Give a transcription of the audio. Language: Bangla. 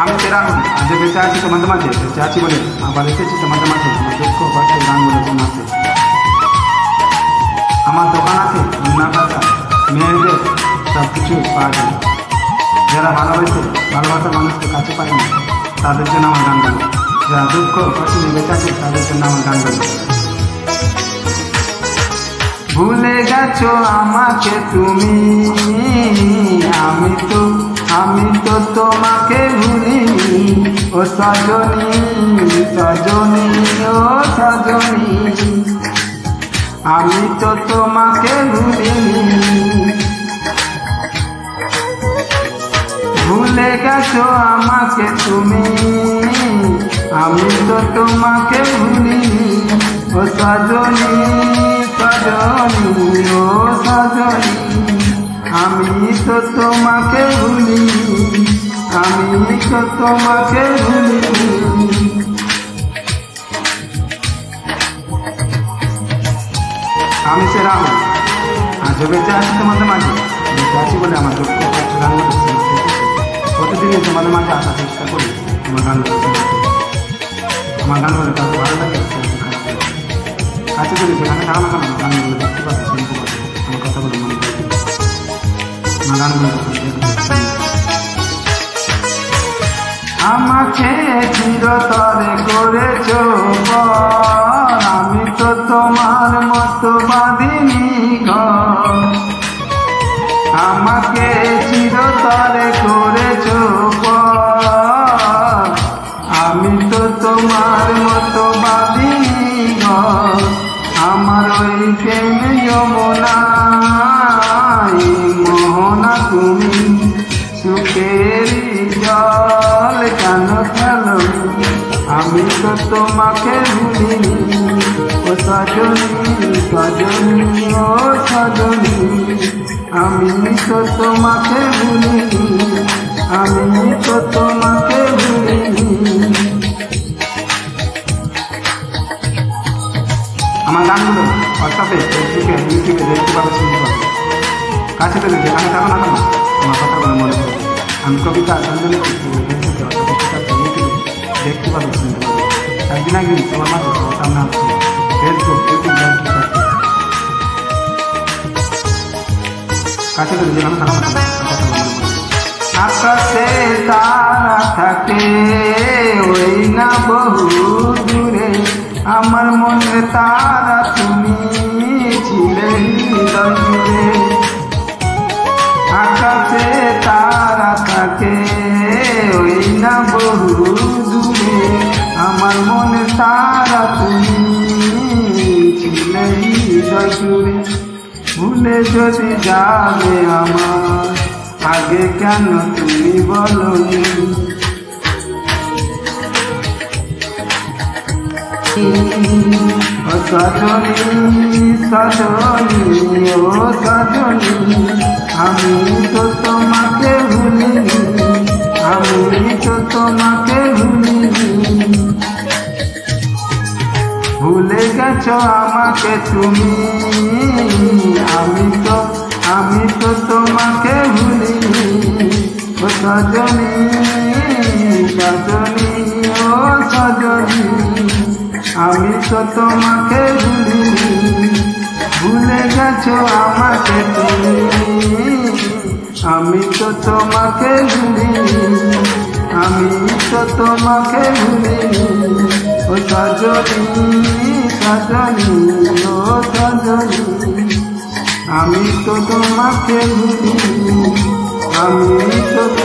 আমি সেরকম আজ বেঁচে আছি তোমাদের মাঝে বেঁচে আছি বলে আবার এসেছি তোমাদের মাঝে আমার দুঃখ, কষ্ট গানগুলো শোনাতে আমার দোকান আছে রান্না কাঁচা মেয়েদের সব কিছু পাওয়া যায়। যারা ভালোবাসে ভালোবাসা মানুষকে কাছে পায় না, তাদের জন্য আমার গানগুলো যারা দুঃখ, কষ্ট বেঁচে আছে, তাদের জন্য আমার গানগুলো ভুলে গেছো আমাকে তুমি, আমি তো আমি তো তোমাকে ভুলিনি ও সজনী সজনী, ও সজনী। আমি তো তোমাকে ভুলিনি ভুলে গেছো আমাকে তুমি। আমি তো তোমাকে ভুলিনি ও সজনী সজনী, ও সজনী। আমি তো তোমাকে ভুলিনি আমি তো তোমাকে ভুলিনি আমি সে রাম। আজও বেঁচে আছি তোমাদের মাঝে বেঁচে আছি বলে আমার দুঃখ প্রতিদিনই তোমাদের মাঝে আসার চেষ্টা করি আমার গানগুলো শোনাতে আমার গানগুলো কাউকে ভালো লাগে কাউকে খারাপ লাগে। কাছে যদি যেখানে থাকা না গানগুলো দেখতে পাবে, শুনতে পাবে। শুনবে। আমাকে চিরতরে করেছ আমি তো তোমার মতো বাঁধিনি ঘর আমাকে চিরতরে করেছ আমি তো তোমাকে ভুলিনি, ও সজনী সজনী, ও সজনী। আমি তো তোমাকে ভুলিনি, আমি তো তোমাকে ভুলিনি। আমার গানগুলো হোয়াটসঅ্যাপে ফেসবুকে, ইউটিউবে দেখতে পাবে, শুনতে পাবে। কাছে পেলে যেখানে থাকো না কেন, আমার কথাগুলো মনে করবে আমি কবিতা ইউটিউবে দেখতে পাবে একদিন একদিন তোমার মাঝে তোমার সামনে মনে করবে আকাশে তারা থাকে ওই না বহু দূরে আমার মনে তারা ওই না বহু দূরে আমার মনে তারা তুমি হৃদয় ভুলে যদি যাবে আমার, আগে কেন তুমি বলো ও সজনী সজনী, ও সজনী, আমি ভুলে গেছো আমাকে তুমি? আমি তো আমি তো তোমাকে ভুলিনি ও সজনী সজনী, ও সজনী, আমি তো তোমাকে ভুলিনি ভুলে গেছো আমাকে তুমি? আমি তো তোমাকে ভুলিনি আমি তো তোমাকে ভুলিনি ও সজনী সজনী সজনী আমি তো তোমাকে ভুলিনি আমি তো